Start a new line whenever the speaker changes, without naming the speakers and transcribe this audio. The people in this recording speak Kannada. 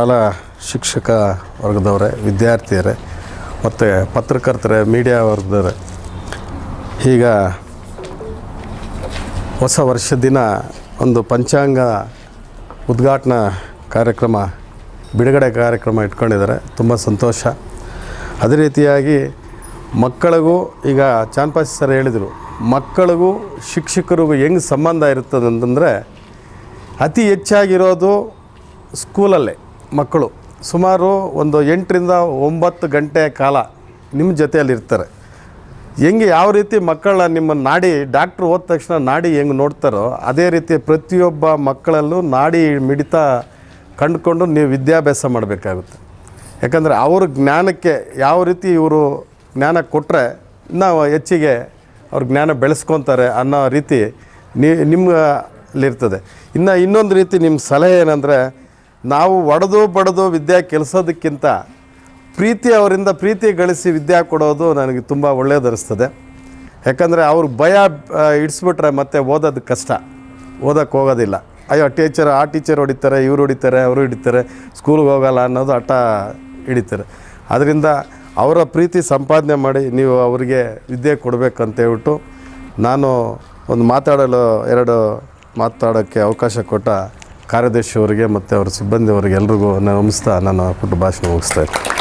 ಶಾಲಾ ಶಿಕ್ಷಕ ವರ್ಗದವರೇ, ವಿದ್ಯಾರ್ಥಿಯರೇ, ಮತ್ತು ಪತ್ರಕರ್ತರೇ ಮೀಡಿಯಾ ವರ್ಗದವರೇ, ಈಗ ಹೊಸ ವರ್ಷ ದಿನ ಒಂದು ಪಂಚಾಂಗ ಉದ್ಘಾಟನಾ ಕಾರ್ಯಕ್ರಮ, ಬಿಡುಗಡೆ ಕಾರ್ಯಕ್ರಮ ಇಟ್ಕೊಂಡಿದ್ದಾರೆ. ತುಂಬ ಸಂತೋಷ. ಅದೇ ರೀತಿಯಾಗಿ ಮಕ್ಕಳಿಗೂ ಈಗ ಚಾನ್ಪಾಸಿ ಸರ್ ಹೇಳಿದರು, ಮಕ್ಕಳಿಗೂ ಶಿಕ್ಷಕರಿಗೂ ಹೆಂಗೆ ಸಂಬಂಧ ಇರ್ತದೆ ಅಂತಂದರೆ ಅತಿ ಹೆಚ್ಚಾಗಿರೋದು ಸ್ಕೂಲಲ್ಲೇ ಮಕ್ಕಳು ಸುಮಾರು ಒಂದು ಎಂಟರಿಂದ ಒಂಬತ್ತು ಗಂಟೆ ಕಾಲ ನಿಮ್ಮ ಜೊತೆಯಲ್ಲಿರ್ತಾರೆ. ಹೆಂಗೆ ಯಾವ ರೀತಿ ಮಕ್ಕಳ ನಿಮ್ಮ ನಾಡಿ ಡಾಕ್ಟ್ರು ಹೋದ ತಕ್ಷಣ ನಾಡಿ ಹೆಂಗೆ ನೋಡ್ತಾರೋ ಅದೇ ರೀತಿ ಪ್ರತಿಯೊಬ್ಬ ಮಕ್ಕಳಲ್ಲೂ ನಾಡಿ ಮಿಡಿತ ಕಂಡುಕೊಂಡು ನೀವು ವಿದ್ಯಾಭ್ಯಾಸ ಮಾಡಬೇಕಾಗುತ್ತೆ. ಯಾಕಂದರೆ ಅವ್ರ ಜ್ಞಾನಕ್ಕೆ ಯಾವ ರೀತಿ ಇವರು ಜ್ಞಾನ ಕೊಟ್ಟರೆ ನಾವು ಹೆಚ್ಚಿಗೆ ಅವ್ರ ಜ್ಞಾನ ಬೆಳೆಸ್ಕೊತಾರೆ ಅನ್ನೋ ರೀತಿ ನಿಮ್ಮಲ್ಲಿರ್ತದೆ ಇನ್ನು ಇನ್ನೊಂದು ರೀತಿ ನಿಮ್ಮ ಸಲಹೆ ಏನಂದರೆ ನಾವು ಒಡೆದು ಬಡದು ವಿದ್ಯೆ ಕೆಲಸೋದಕ್ಕಿಂತ ಪ್ರೀತಿ ಅವರಿಂದ ಪ್ರೀತಿ ಗಳಿಸಿ ವಿದ್ಯೆ ಕೊಡೋದು ನನಗೆ ತುಂಬ ಒಳ್ಳೆಯದನಿಸ್ತದೆ ಯಾಕಂದರೆ ಅವ್ರು ಭಯ ಇಡಿಸ್ಬಿಟ್ರೆ ಮತ್ತೆ ಓದೋದು ಕಷ್ಟ. ಓದೋಕ್ಕೆ ಹೋಗೋದಿಲ್ಲ. ಅಯ್ಯೋ ಟೀಚರ್ ಆ ಟೀಚರ್ ಹೊಡಿತಾರೆ, ಇವ್ರು ಹೊಡಿತಾರೆ, ಅವರು ಹಿಡಿತಾರೆ ಸ್ಕೂಲ್ಗೆ ಹೋಗಲ್ಲ ಅನ್ನೋದು ಹಠ ಹಿಡಿತಾರೆ. ಅದರಿಂದ ಅವರ ಪ್ರೀತಿ ಸಂಪಾದನೆ ಮಾಡಿ ನೀವು ಅವರಿಗೆ ವಿದ್ಯೆ ಕೊಡಬೇಕಂತ ಹೇಳ್ಬಿಟ್ಟು ನಾನು ಒಂದು ಮಾತಾಡಲು ಎರಡು ಮಾತಾಡೋಕ್ಕೆ ಅವಕಾಶ ಕೊಟ್ಟ ಕಾರ್ಯದರ್ಶಿ ಅವರಿಗೆ ಮತ್ತು ಅವ್ರ ಸಿಬ್ಬಂದಿಯವರಿಗೆ ಎಲ್ರಿಗೂ ನಾನು ನಮಿಸ್ತಾ ನನ್ನ ಪುಟ್ಟ ಭಾಷಣ ಮುಗಿಸ್ತಾ ಇದ್ದೀನಿ